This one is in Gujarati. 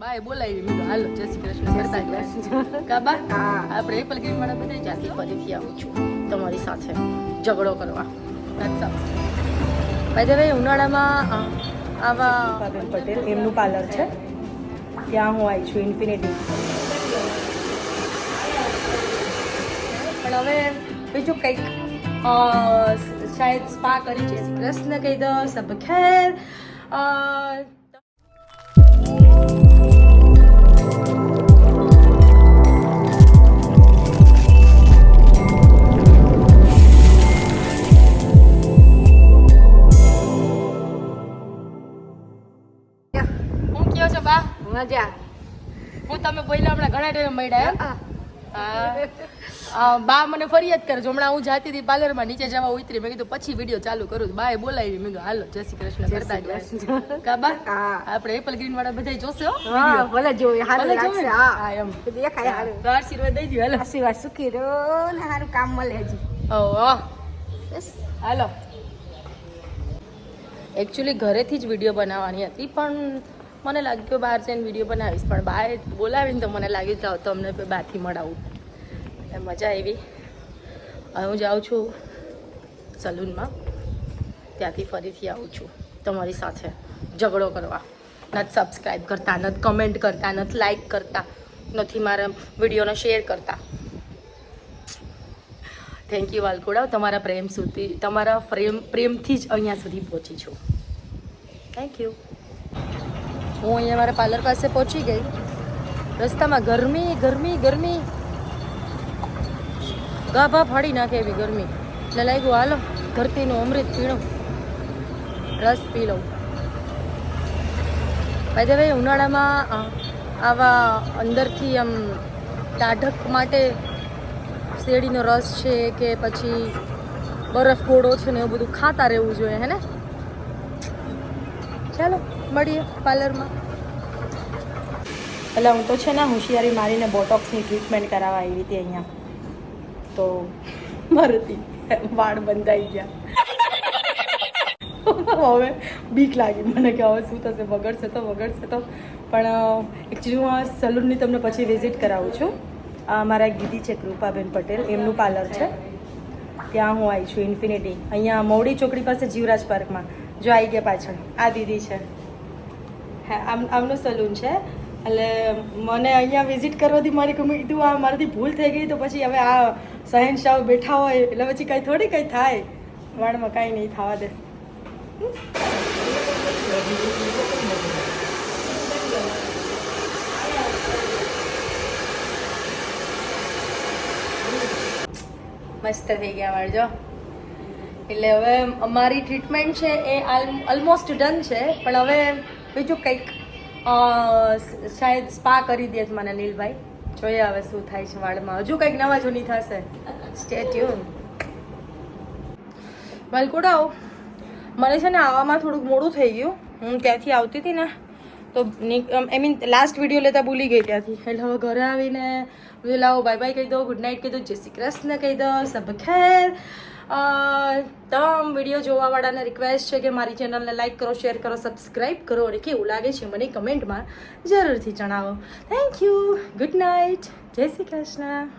બાય બોલાવી મેં હાલો જય શ્રી કૃષ્ણ કરતા કાબા આપણે એપલ ગ્રીન વાળા બધા જાતિ ફરીથી આવું છું. તમારી સાથે ઝઘડો કરવા. ભાઈ દવે ઉનાળામાં આવા રૂપાબેન પટેલ એમનું પાર્લર છે. ત્યાં હું આવી છું ઇન્ફિનિટી પણ હવે બીજું કંઈક શાયદ સ્પા કરી છે. કૃષ્ણ કહી દો સબ ખેર. બા મજા. હું તમે બોલ્યા હમણાં ઘણા ટાઈમ મળ્યા એમ? બા મને ફરિયાદ કરે છે. હમણાં હું જાતી હતી પાર્લરમાં નીચે જવા ઉતરી. મેં કીધું પછી વીડિયો ચાલુ કરું. બાએ બોલાવી. મેં કીધું હાલો જય શ્રી કૃષ્ણ. કરતા ગયા કાબા આપણે એપલ ગ્રીન વાળા બધા જોશે હો ભલે જોવે જોવે. હા. એમ. દેખાય હારું. તો આશીર્વાદ દઈ દો હાલો. આશીર્વાદ સુખી રહો ને હારું કામ મળે હજી. ઓહો હાલો. એકચ્યુઅલી ઘરેથી જ વીડિયો બનાવવાની હતી પણ મને લાગ્યું બહાર જઈને વીડિયો બનાવીશ, પણ બહાર બોલાવીને તો મને લાગ્યું જાઓ તો અમને બહારથી મળાવું. મજા આવી. હું જાઉં છું સલૂનમાં. ત્યાંથી ફરીથી આવું છું તમારી સાથે ઝઘડો કરવા. નથી સબસ્ક્રાઈબ કરતા, નથી કમેન્ટ કરતા, નથી લાઈક કરતા, નથી મારા વિડીયોને શેર કરતા. થેન્ક યુ વાલકુડા. તમારા પ્રેમ સુધી, તમારા પ્રેમ, પ્રેમથી જ અહીંયા સુધી પહોંચી છું. થેન્ક યુ હું અહીંયા મારા પાર્લર પાસે પહોંચી ગઈ. રસ્તામાં ગરમી ગરમી ગરમી. ગાભા ફાડી નાખે એવી ગરમી. એટલે લાગ્યું, હાલો, ધરતીનું અમૃત પીણું. રસ પી લઉં. ભાઈ ભાઈ ઉનાળામાં આવા અંદરથી આમ ટાઢક માટે શેરડીનો રસ છે કે પછી બરફ ગોળો છે ને એવું બધું ખાતા રહેવું જોઈએ, હે ને? ચાલો. મળીએ પાર્લરમાં. એટલે હું તો છે ને હોશિયારી મારીને બોટોક્સની ટ્રીટમેન્ટ કરાવવા આવી હતી અહીંયા. તો મારુતિ વાળ બંધાઈ ગયા. હવે બીક લાગી મને કે હવે શું થશે, વગડશે તો વગડશે તો. પણ એકચ્યુઅલી હું આ સલૂનની તમને પછી વિઝિટ કરાવું છું. આ મારા એક દીદી છે, કૃપાબેન પટેલ, એમનું પાર્લર છે. ત્યાં હું આવી છું ઇન્ફિનિટી અહીંયા મોડી ચોકડી પાસે જીવરાજ પાર્કમાં. જો આવી ગયા પાછળ. આ દીદી છે. હા, આમ આમનું સલૂન છે. એટલે મને અહીંયા વિઝિટ કરવાથી મારી કીધું આ મારાથી ભૂલ થઈ ગઈ તો પછી હવે આ સહેનશાહ બેઠા હોય, એટલે પછી કંઈ થોડી કંઈ થાય. વાળમાં કાંઈ નહીં થવા દે. મસ્ત થઈ ગયા વાળ, જો. એટલે હવે અમારી ટ્રીટમેન્ટ છે એ ઓલમોસ્ટ ડન છે, પણ હવે બીજું કંઈક શાયદ સ્પા કરી દે મને નીલભાઈ. જોઈએ હવે શું થાય છે વાળમાં. હજુ કંઈક નવા જૂની થશે. સ્ટે ટ્યુન વાલકુડાઓ, મને છે ને આવવામાં થોડુંક મોડું થઈ ગયું. હું ત્યાંથી આવતી હતી ને, તો આઈ મીન લાસ્ટ વીડિયો લેતા ભૂલી ગઈ ત્યાંથી. એટલે હવે ઘરે આવીને લાવો બાય બાય કહી દો ગુડ નાઇટ કહી દો, જય શ્રી કૃષ્ણ કહી દો, સબ ખેર. તમામ વીડિયો જોવાવાળાને રિક્વેસ્ટ છે કે મારી ચેનલને લાઈક કરો શેર કરો સબસ્ક્રાઈબ કરો અને કેવું લાગે છે મને કમેન્ટમાં જરૂરથી જણાવો. થેન્ક યુ ગુડ નાઇટ જય શ્રી કૃષ્ણ.